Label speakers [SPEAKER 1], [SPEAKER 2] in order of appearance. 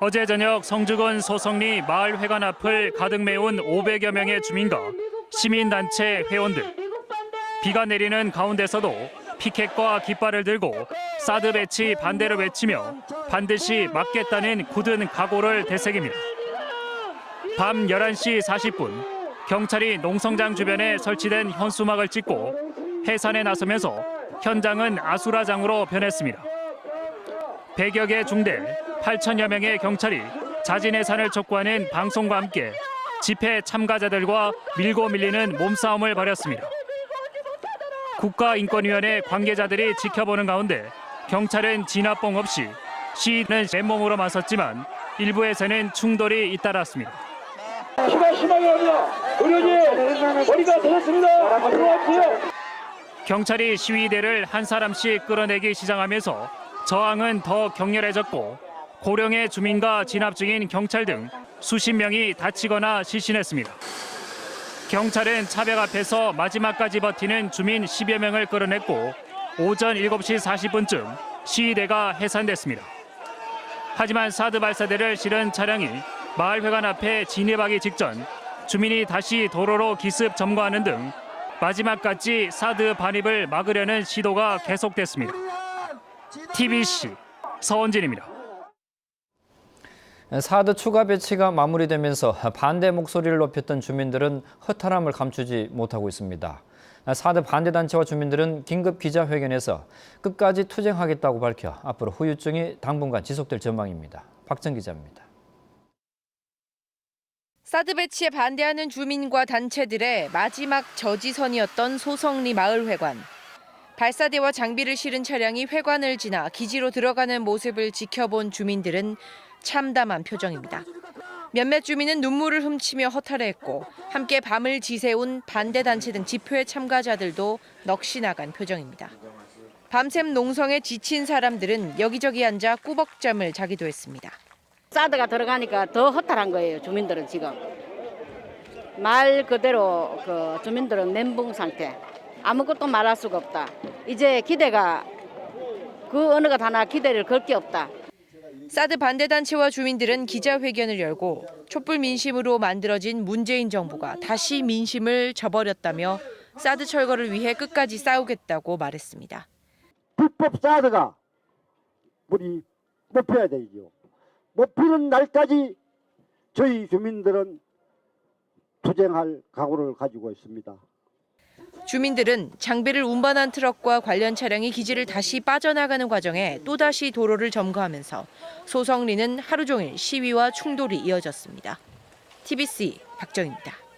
[SPEAKER 1] 어제 저녁 성주군 소성리 마을회관 앞을 가득 메운 500여 명의 주민과 시민단체 회원들. 비가 내리는 가운데서도 피켓과 깃발을 들고 사드 배치 반대를 외치며 반드시 막겠다는 굳은 각오를 되새깁니다. 밤 11시 40분 경찰이 농성장 주변에 설치된 현수막을 찍고 해산에 나서면서 현장은 아수라장으로 변했습니다. 100여 개 중대, 8천여 명의 경찰이 자진해산을 촉구하는 방송과 함께 집회 참가자들과 밀고 밀리는 몸싸움을 벌였습니다. 국가인권위원회 관계자들이 지켜보는 가운데 경찰은 진압봉 없이 시위는 맨몸으로 맞섰지만 일부에서는 충돌이 잇따랐습니다.
[SPEAKER 2] 피가 심하게 납니다. 의료진 머리가 터졌습니다. 들어와주세요.
[SPEAKER 1] 경찰이 시위대를 한 사람씩 끌어내기 시작하면서 저항은 더 격렬해졌고 고령의 주민과 진압 중인 경찰 등 수십 명이 다치거나 실신했습니다. 경찰은 차벽 앞에서 마지막까지 버티는 주민 10여 명을 끌어냈고 오전 7시 40분쯤 시위대가 해산됐습니다. 하지만 사드 발사대를 실은 차량이 마을회관 앞에 진입하기 직전 주민이 다시 도로로 기습 점거하는 등 마지막까지 사드 반입을 막으려는 시도가 계속됐습니다. TBC 서원진입니다.
[SPEAKER 3] 사드 추가 배치가 마무리되면서 반대 목소리를 높였던 주민들은 허탈함을 감추지 못하고 있습니다. 사드 반대 단체와 주민들은 긴급 기자회견에서 끝까지 투쟁하겠다고 밝혀 앞으로 후유증이 당분간 지속될 전망입니다. 박정 기자입니다.
[SPEAKER 4] 사드 배치에 반대하는 주민과 단체들의 마지막 저지선이었던 소성리 마을회관. 발사대와 장비를 실은 차량이 회관을 지나 기지로 들어가는 모습을 지켜본 주민들은 참담한 표정입니다. 몇몇 주민은 눈물을 훔치며 허탈해했고 함께 밤을 지새운 반대 단체 등 집회의 참가자들도 넋이 나간 표정입니다. 밤샘 농성에 지친 사람들은 여기저기 앉아 꾸벅잠을 자기도 했습니다.
[SPEAKER 5] 사드가 들어가니까 더 허탈한 거예요 주민들은 지금 말 그대로 그 주민들은 멘붕 상태 아무것도 말할 수가 없다 이제 기대가 그 어느 것 하나 기대를 걸 게 없다
[SPEAKER 4] 사드 반대 단체와 주민들은 기자회견을 열고 촛불 민심으로 만들어진 문재인 정부가 다시 민심을 저버렸다며 사드 철거를 위해 끝까지 싸우겠다고 말했습니다.
[SPEAKER 2] 불법 사드가 우리 높여야 되죠. 높이는 날까지 저희 주민들은 투쟁할 각오를 가지고 있습니다.
[SPEAKER 4] 주민들은 장비를 운반한 트럭과 관련 차량이 기지를 다시 빠져나가는 과정에 또다시 도로를 점거하면서 소성리는 하루 종일 시위와 충돌이 이어졌습니다. TBC 박정입니다.